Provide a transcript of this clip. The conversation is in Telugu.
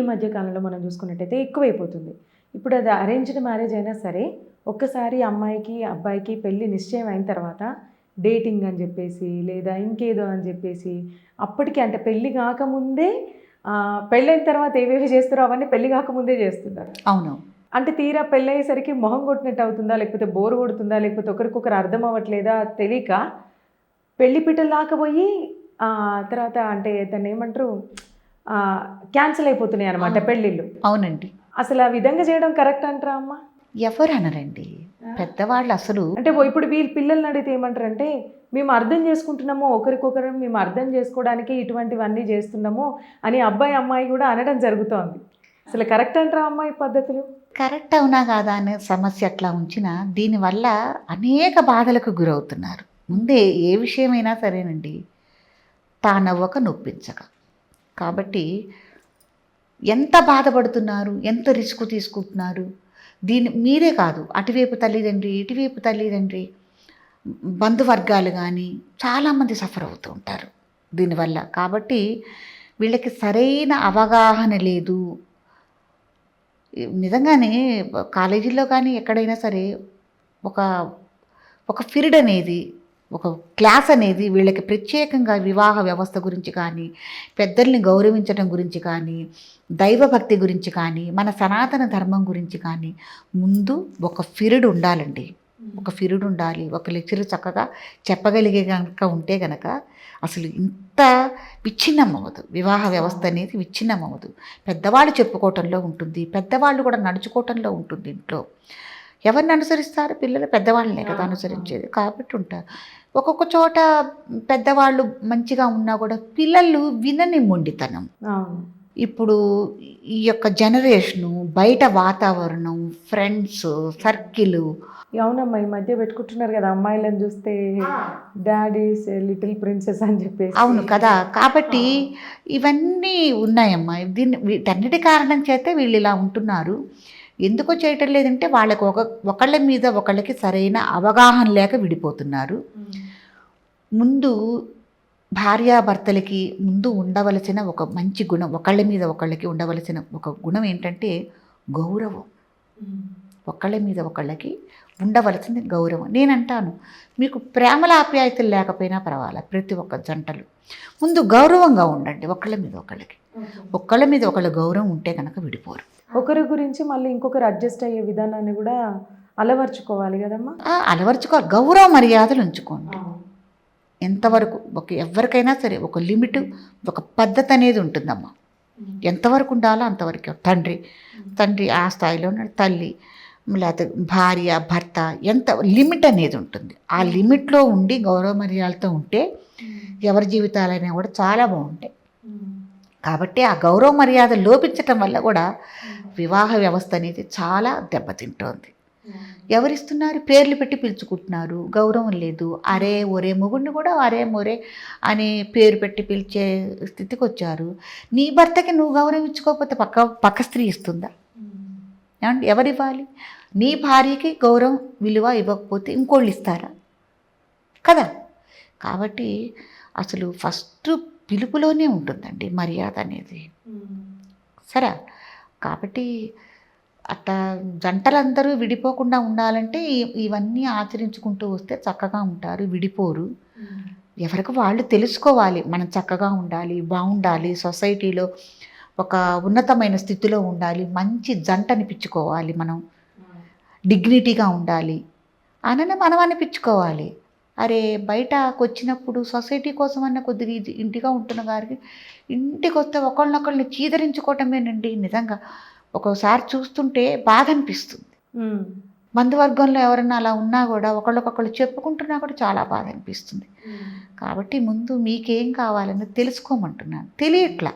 మధ్య కాలంలో మనం చూసుకున్నట్టయితే ఎక్కువైపోతుంది. ఇప్పుడు అది అరేంజ్డ్ మ్యారేజ్ అయినా సరే ఒక్కసారి అమ్మాయికి అబ్బాయికి పెళ్ళి నిశ్చయం అయిన తర్వాత డేటింగ్ అని చెప్పేసి లేదా ఇంకేదో అని చెప్పేసి అప్పటికి అంటే పెళ్ళి కాకముందే పెళ్ళైన తర్వాత ఏవేవి చేస్తారో అవన్నీ పెళ్ళి కాకముందే చేస్తున్నారు అవును. అంటే తీరా పెళ్ళయ్యేసరికి మొహం కొట్టినట్టు అవుతుందా లేకపోతే బోర్ కొడుతుందా లేకపోతే ఒకరికొకరు అర్థం అవ్వట్లేదా తెలియక పెళ్ళి పిట్టలు దాకపోయి తర్వాత అంటే దాన్ని ఏమంటారు క్యాన్సిల్ అయిపోతున్నాయి అనమాట. పెళ్ళిళ్ళు. అవునండి. అసలు ఆ విధంగా చేయడం కరెక్ట్ అంటారా అమ్మ? ఎవరు అనరండి పెద్దవాళ్ళు అసలు అంటే ఇప్పుడు వీళ్ళ పిల్లల్ని అడిగితే ఏమంటారంటే మేము అర్థం చేసుకుంటున్నాము ఒకరికొకరు మేము అర్థం చేసుకోవడానికి ఇటువంటివన్నీ చేస్తున్నాము అని అబ్బాయి అమ్మాయి కూడా అనడం జరుగుతోంది. అసలు కరెక్ట్ అంటారా అమ్మాయి పద్ధతులు? కరెక్ట్ అవునా కాదా అనే సమస్య అట్లా ఉంచినా దీనివల్ల అనేక బాధలకు గురవుతున్నారు. ముందే ఏ విషయమైనా సరేనండి తానవ్వక నొప్పించక. కాబట్టి ఎంత బాధపడుతున్నారు? ఎంత రిస్క్ తీసుకుంటున్నారు? దీని మీరే కాదు అటువైపు తల్లిదండ్రి ఇటువైపు తల్లిదండ్రి బంధువర్గాలు కానీ చాలామంది సఫర్ అవుతూ ఉంటారు దీనివల్ల. కాబట్టి వీళ్ళకి సరైన అవగాహన లేదు. నిజంగానే కాలేజీల్లో కానీ ఎక్కడైనా సరే ఒక ఒక ఫిరిడ్ అనేది ఒక క్లాస్ అనేది వీళ్ళకి ప్రత్యేకంగా వివాహ వ్యవస్థ గురించి కానీ పెద్దల్ని గౌరవించడం గురించి కానీ దైవభక్తి గురించి కానీ మన సనాతన ధర్మం గురించి కానీ ముందు ఒక ఫిరిడ్ ఉండాలండి. ఒక ఫిరుడు ఉండాలి. ఒక లెక్చర్ చక్కగా చెప్పగలిగే కనుక ఉంటే గనక అసలు ఇంత విచ్ఛిన్నం అవ్వదు వివాహ వ్యవస్థ అనేది విచ్ఛిన్నం అవ్వదు పెద్దవాళ్ళు చెప్పుకోవటంలో ఉంటుంది. పెద్దవాళ్ళు కూడా నడుచుకోవటంలో ఉంటుంది ఇంట్లో. ఎవరిని అనుసరిస్తారు? పిల్లలు పెద్దవాళ్ళనే కదా అనుసరించేది. కాబట్టి ఉంటారు. ఒక్కొక్క చోట పెద్దవాళ్ళు మంచిగా ఉన్నా కూడా పిల్లలు వినని మొండితనం. ఇప్పుడు ఈ యొక్క జనరేషను బయట వాతావరణం ఫ్రెండ్స్ సర్కిల్. అవునమ్మా ఈ మధ్య పెట్టుకుంటున్నారు కదా అమ్మాయిలను చూస్తే డాడీస్ లిటిల్ ప్రిన్సెస్ అని చెప్పేసి. అవును కదా. కాబట్టి ఇవన్నీ ఉన్నాయమ్మా. దీన్ని వీటన్నిటి కారణం చేతే వీళ్ళు ఇలా ఉంటున్నారు. ఎందుకో చేయటం లేదంటే వాళ్ళకి ఒక ఒకళ్ళ మీద ఒకళ్ళకి సరైన అవగాహన లేక విడిపోతున్నారు. ముందు భార్యాభర్తలకి ముందు ఉండవలసిన ఒక మంచి గుణం ఒకళ్ళ మీద ఒకళ్ళకి ఉండవలసిన ఒక గుణం ఏంటంటే గౌరవం. ఒకళ్ళ మీద ఒకళ్ళకి ఉండవలసింది గౌరవం. నేను అంటాను మీకు ప్రేమల ఆప్యాయతలు లేకపోయినా పర్వాలే ప్రతి ఒక్క జంటలు. ముందు గౌరవంగా ఉండండి ఒకళ్ళ మీద ఒకళ్ళకి. ఒకళ్ళ మీద ఒకళ్ళ గౌరవం ఉంటే కనుక విడిపోరు. ఒకరి గురించి మళ్ళీ ఇంకొకరు అడ్జస్ట్ అయ్యే విధానాన్ని కూడా అలవర్చుకోవాలి కదమ్మా? ఆ, అలవర్చుకోవాలి. గౌరవ మర్యాదలు ఉంచుకోండి. ఎంతవరకు ఒక ఎవరికైనా సరే ఒక లిమిట్ ఒక పద్ధతి అనేది ఉంటుందమ్మా. ఎంతవరకు ఉండాలో అంతవరకు. తండ్రి తండ్రి ఆ స్థాయిలో తల్లి లేకపోతే భార్య భర్త ఎంత లిమిట్ అనేది ఉంటుంది. ఆ లిమిట్లో ఉండి గౌరవ మర్యాదలతో ఉంటే ఎవరి జీవితాలైనా కూడా చాలా బాగుంటాయి. కాబట్టి ఆ గౌరవ మర్యాద లోపించటం వల్ల కూడా వివాహ వ్యవస్థ అనేది చాలా దెబ్బతింటోంది. ఎవరిస్తున్నారు? పేర్లు పెట్టి పిలుచుకుంటున్నారు. గౌరవం లేదు. అరే ఒరే మొగుడిని కూడా అరే మొరే అని పేరు పెట్టి పిలిచే స్థితికి వచ్చారు నీ భర్తకి నువ్వు గౌరవం ఇచ్చుకోకపోతే పక్క పక్క స్త్రీ ఇస్తుందా? ఏమండి? ఎవరివ్వాలి? నీ భార్యకి గౌరవం విలువ ఇవ్వకపోతే ఇంకోళ్ళు ఇస్తారా? కదా? కాబట్టి అసలు ఫస్ట్ పిలుపులోనే ఉంటుందండి మర్యాద అనేది. సరే? కాబట్టి అట్లా జంటలందరూ విడిపోకుండా ఉండాలంటే ఇవన్నీ ఆచరించుకుంటూ వస్తే చక్కగా ఉంటారు విడిపోరు. ఎవరికి వాళ్ళు తెలుసుకోవాలి మనం చక్కగా ఉండాలి బాగుండాలి సొసైటీలో ఒక ఉన్నతమైన స్థితిలో ఉండాలి మంచి జంట అనిపించుకోవాలి మనం. డిగ్నిటీగా ఉండాలి. అనని మనం అనిపించుకోవాలి. అరే బయటకు వచ్చినప్పుడు సొసైటీ కోసం అన్న కొద్దిగా ఇది- ఇంటిగా ఉంటున్న గారికి ఇంటికి వస్తే ఒకళ్ళనొకళ్ళని చీదరించుకోవటమేనండి నిజంగా. ఒక్కోసారి చూస్తుంటే బాధ అనిపిస్తుంది బంధువర్గంలో ఎవరన్నా అలా ఉన్నా కూడా ఒకళ్ళకొకళ్ళు చెప్పుకుంటున్నా కూడా చాలా బాధ అనిపిస్తుంది కాబట్టి ముందు మీకేం కావాలని తెలుసుకోమంటున్నాను. తెలియట్లా.